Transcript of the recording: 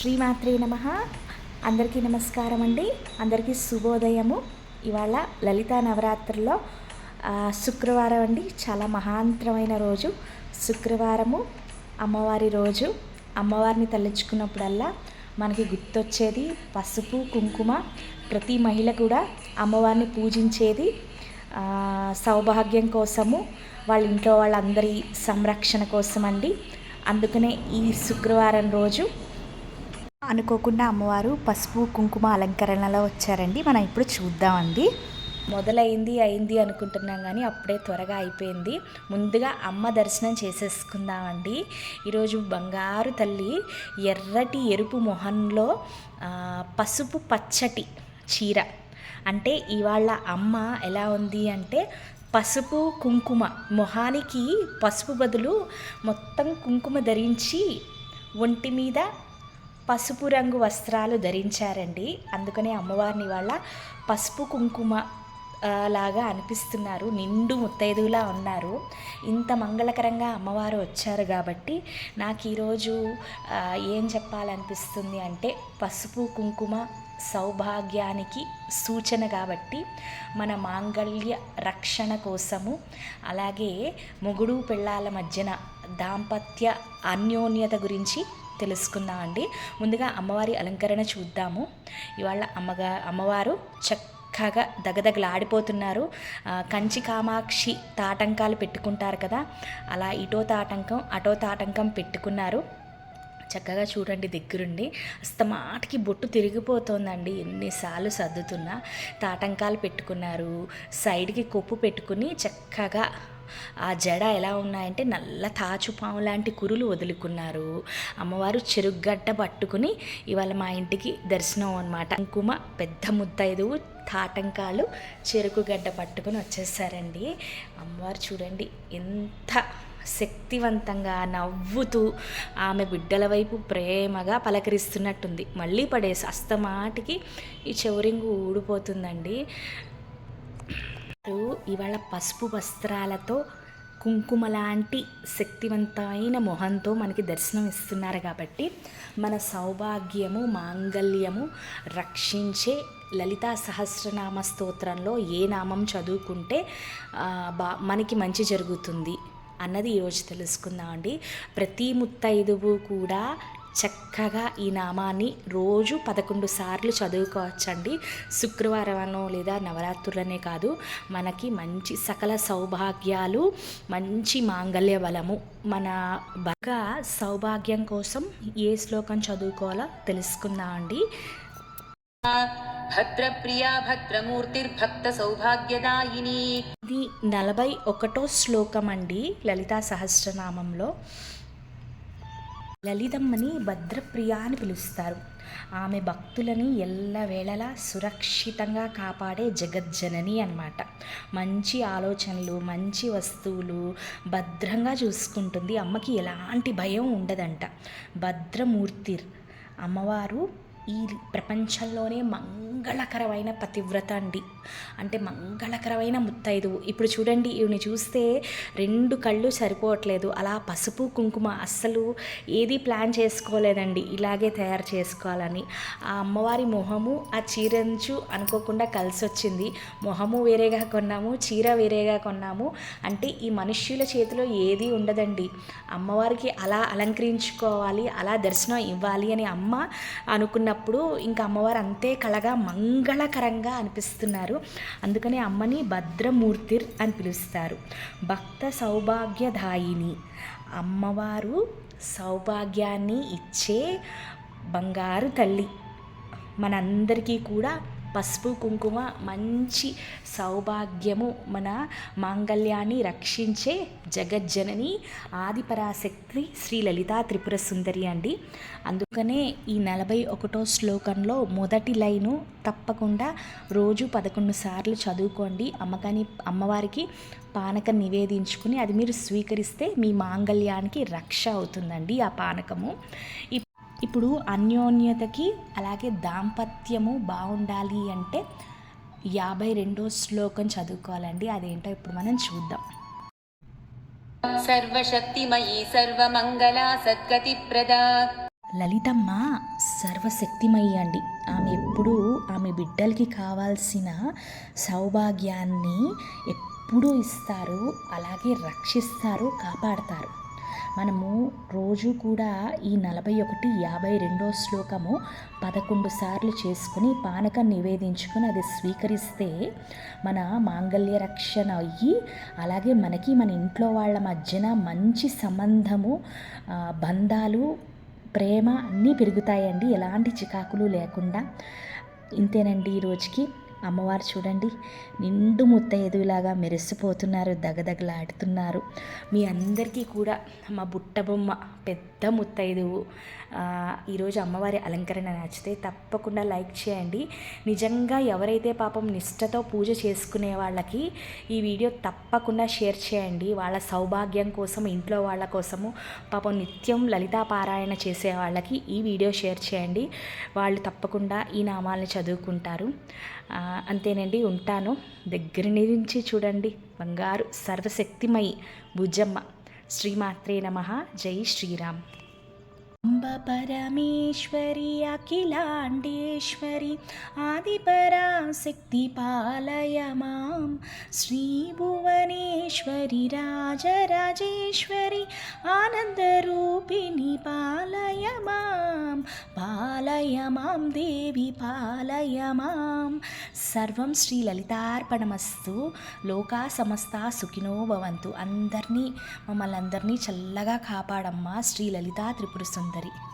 శ్రీమాత్రే నమ. అందరికీ నమస్కారం అండి. అందరికీ శుభోదయము. ఇవాళ లలితా నవరాత్రుల్లో శుక్రవారం అండి. చాలా మహాంతరమైన రోజు. శుక్రవారము అమ్మవారి రోజు. అమ్మవారిని తలుచుకున్నప్పుడల్లా మనకి గుర్తొచ్చేది పసుపు కుంకుమ. ప్రతి మహిళ కూడా అమ్మవారిని పూజించేది సౌభాగ్యం కోసము వాళ్ళ ఇంట్లో వాళ్ళందరి సంరక్షణ కోసం అండి అందుకనే ఈ శుక్రవారం రోజు అనుకోకుండా అమ్మవారు పసుపు కుంకుమ అలంకరణలో వచ్చారండి. మనం ఇప్పుడు చూద్దామండి. మొదలైంది అయింది అనుకుంటున్నాం కానీ అప్పుడే త్వరగా అయిపోయింది. ముందుగా అమ్మ దర్శనం చేసేసుకుందామండి. ఈరోజు బంగారు తల్లి ఎర్రటి ఎరుపు మొహంలో పసుపు పచ్చటి చీర. అంటే ఇవాళ అమ్మ ఎలా ఉంది అంటే పసుపు కుంకుమ మొహానికి పసుపు బదులు మొత్తం కుంకుమ ధరించి ఒంటి మీద పసుపు రంగు వస్త్రాలు ధరించారండి. అందుకనే అమ్మవారిని వాళ్ళ పసుపు కుంకుమ లాగా అనిపిస్తున్నారు. నిండు ముత్తైదువులా ఉన్నారు. ఇంత మంగళకరంగా అమ్మవారు వచ్చారు కాబట్టి నాకు ఈరోజు ఏం చెప్పాలనిపిస్తుంది అంటే పసుపు కుంకుమ సౌభాగ్యానికి సూచన కాబట్టి మన మాంగళ్య రక్షణ కోసము అలాగే మొగుడు పెళ్ళాల మధ్యన దాంపత్య అన్యోన్యత గురించి తెలుసుకుందామండి. ముందుగా అమ్మవారి అలంకరణ చూద్దాము. ఇవాళ అమ్మగా అమ్మవారు చక్కగా దగదగలాడిపోతున్నారు. కంచి కామాక్షి తాటంకాలు పెట్టుకుంటారు కదా అలా ఇటో తాటంకం అటో తాటంకం పెట్టుకున్నారు. చక్కగా చూడండి దగ్గరుండి. అస్తమాటికి బొట్టు తిరిగిపోతోందండి. ఎన్నిసార్లు సర్దుతున్నా. తాటంకాలు పెట్టుకున్నారు. సైడ్కి కొప్పు పెట్టుకుని చక్కగా ఆ జడ ఎలా ఉన్నాయంటే నల్ల తాచుపాము లాంటి కురులు వదులుకున్నారు. అమ్మవారు చెరుగ్గడ్డ పట్టుకుని ఇవాళ మా ఇంటికి దర్శనం అనమాట కుంకుమ పెద్ద ముత్తైదువు తాటంకాలు చెరుకు గడ్డ పట్టుకుని వచ్చేసారండి. అమ్మవారు చూడండి ఎంత శక్తివంతంగా నవ్వుతూ ఆమె బిడ్డల వైపు ప్రేమగా పలకరిస్తున్నట్టుంది. మళ్ళీ పడేసి అస్తమాటికి ఈ చెవురింగు ఊడిపోతుందండి. ఇవాళ పసుపు వస్త్రాలతో కుంకుమ లాంటి శక్తివంతమైన మొహంతో మనకి దర్శనం ఇస్తున్నారు కాబట్టి మన సౌభాగ్యము మాంగల్యము రక్షించే లలితా సహస్రనామ స్తోత్రంలో ఏ నామం చదువుకుంటే బా మనకి మంచి జరుగుతుంది అన్నది ఈరోజు తెలుసుకుందామండి. ప్రతి ముత్తైదువు కూడా చక్కగా ఈ నామాన్ని రోజు పదకొండు సార్లు చదువుకోవచ్చండి. శుక్రవారమనో లేదా నవరాత్రులనే కాదు మనకి మంచి సకల సౌభాగ్యాలు మంచి మాంగళ్య బలము మన బాగా సౌభాగ్యం కోసం ఏ శ్లోకం చదువుకోవాలో తెలుసుకుందామండి భద్రప్రియా భద్రమూర్తిర్భక్త సౌభాగ్యదాయిని. ఇది నలభై ఒకటో శ్లోకం అండి లలితా సహస్రనామంలో. లలితమ్మని భద్రప్రియ అని పిలుస్తారు. ఆమె భక్తులని ఎల్లవేళలా సురక్షితంగా కాపాడే జగజ్జనని అన్నమాట. మంచి ఆలోచనలు మంచి వస్తువులు భద్రంగా చూసుకుంటుంది. అమ్మకి ఎలాంటి భయం ఉండదంట. భద్రమూర్తి అమ్మవారు ఈ ప్రపంచంలోనే మంగళకరమైన పతివ్రత అండి. అంటే మంగళకరమైన ముత్తైదు ఇప్పుడు చూడండి ఈవిని చూస్తే రెండు కళ్ళు సరిపోవట్లేదు. అలా పసుపు కుంకుమ అస్సలు ఏది ప్లాన్ చేసుకోలేదండి. ఇలాగే తయారు చేసుకోవాలని. ఆ అమ్మవారి మొహము ఆ చీరంచు అనుకోకుండా కలిసి వచ్చింది మొహము వేరేగా కొన్నాము చీర వేరేగా కొన్నాము. అంటే ఈ మనుష్యుల చేతిలో ఏది ఉండదండి. అమ్మవారికి అలా అలంకరించుకోవాలి అలా దర్శనం ఇవ్వాలి అని అమ్మ అనుకున్న అనుకున్నప్పుడు ఇంకా అమ్మవారు అంతే కళగా మంగళకరంగా అనిపిస్తున్నారు. అందుకనే అమ్మని భద్రమూర్తి అని పిలుస్తారు. భక్త సౌభాగ్యదాయిని. అమ్మవారు సౌభాగ్యాన్ని ఇచ్చే బంగారు తల్లి. మనందరికీ కూడా పసుపు కుంకుమ మంచి సౌభాగ్యము మన మాంగళ్యాన్ని రక్షించే జగజ్జనని ఆదిపరాశక్తి శ్రీ లలితా త్రిపుర సుందరి అండి. అందుకనే ఈ నలభై ఒకటో శ్లోకంలో మొదటి లైను తప్పకుండా రోజు పదకొండు సార్లు చదువుకోండి. అమ్మకాని అమ్మవారికి పానకం నివేదించుకుని అది మీరు స్వీకరిస్తే మీ మాంగళ్యానికి రక్ష అవుతుందండి ఆ పానకము. ఇప్పుడు అన్యోన్యతకి అలాగే దాంపత్యము బాగుండాలి అంటే యాభై రెండో శ్లోకం చదువుకోవాలండి. అదేంటో ఇప్పుడు మనం చూద్దాం. సర్వశక్తిమయీ సర్వమంగళా సద్గతిప్రదా. లలితమ్మ సర్వశక్తిమయ్యి అండి. ఆమె ఎప్పుడూ ఆమె బిడ్డలకి కావాల్సిన సౌభాగ్యాన్ని ఎప్పుడూ ఇస్తారు అలాగే రక్షిస్తారు కాపాడతారు. మనము రోజు కూడా ఈ నలభై ఒకటి యాభై రెండో శ్లోకము పదకొండు సార్లు చేసుకుని పానకం నివేదించుకొని అది స్వీకరిస్తే మన మాంగళ్య రక్షణ అయ్యి అలాగే మనకి మన ఇంట్లో వాళ్ళ మధ్యన మంచి సంబంధము బంధాలు ప్రేమ అన్నీ పెరుగుతాయండి. ఎలాంటి చికాకులు లేకుండా. ఇంతేనండి ఈ రోజుకి. అమ్మవారు చూడండి నిండు ముత్తైదులాగా మెరిసిపోతున్నారు దగదగలాడుతున్నారు. మీ అందరికీ కూడా మా బుట్ట బొమ్మ పెద్ద ముత్తైదువు ఈరోజు అమ్మవారి అలంకరణ నచ్చితే తప్పకుండా లైక్ చేయండి. నిజంగా ఎవరైతే పాపం నిష్టతో పూజ చేసుకునే వాళ్ళకి ఈ వీడియో తప్పకుండా షేర్ చేయండి. వాళ్ళ సౌభాగ్యం కోసం ఇంట్లో వాళ్ళ కోసము పాపం నిత్యం లలితా పారాయణ చేసే వాళ్ళకి ఈ వీడియో షేర్ చేయండి. వాళ్ళు తప్పకుండా ఈ నామాలను చదువుకుంటారు. అంతేనండి ఉంటాను. దగ్గర నుంచి చూడండి. బంగారు సర్వశక్తిమయి భుజమ్మ. శ్రీమాత్రే నమ. జై శ్రీరామ్. అంబ పరమేశ్వరి అఖిలాండేశ్వరి ఆదిపరాశక్తి పాలయ మాం శ్రీ భువనేశ్వరి రాజరాజేశ్వరి ఆనందరూపిణి పాలయ మాం పాలయ మాం దేవి పాలయ మాం సర్వం శ్రీ లలితార్పణమస్తు. లోకా సమస్త సుఖినో భవంతు. అందరినీ మమ్మల్ని అందరినీ చల్లగా కాపాడమ్మా శ్రీ లలితా త్రిపుర సుందరి.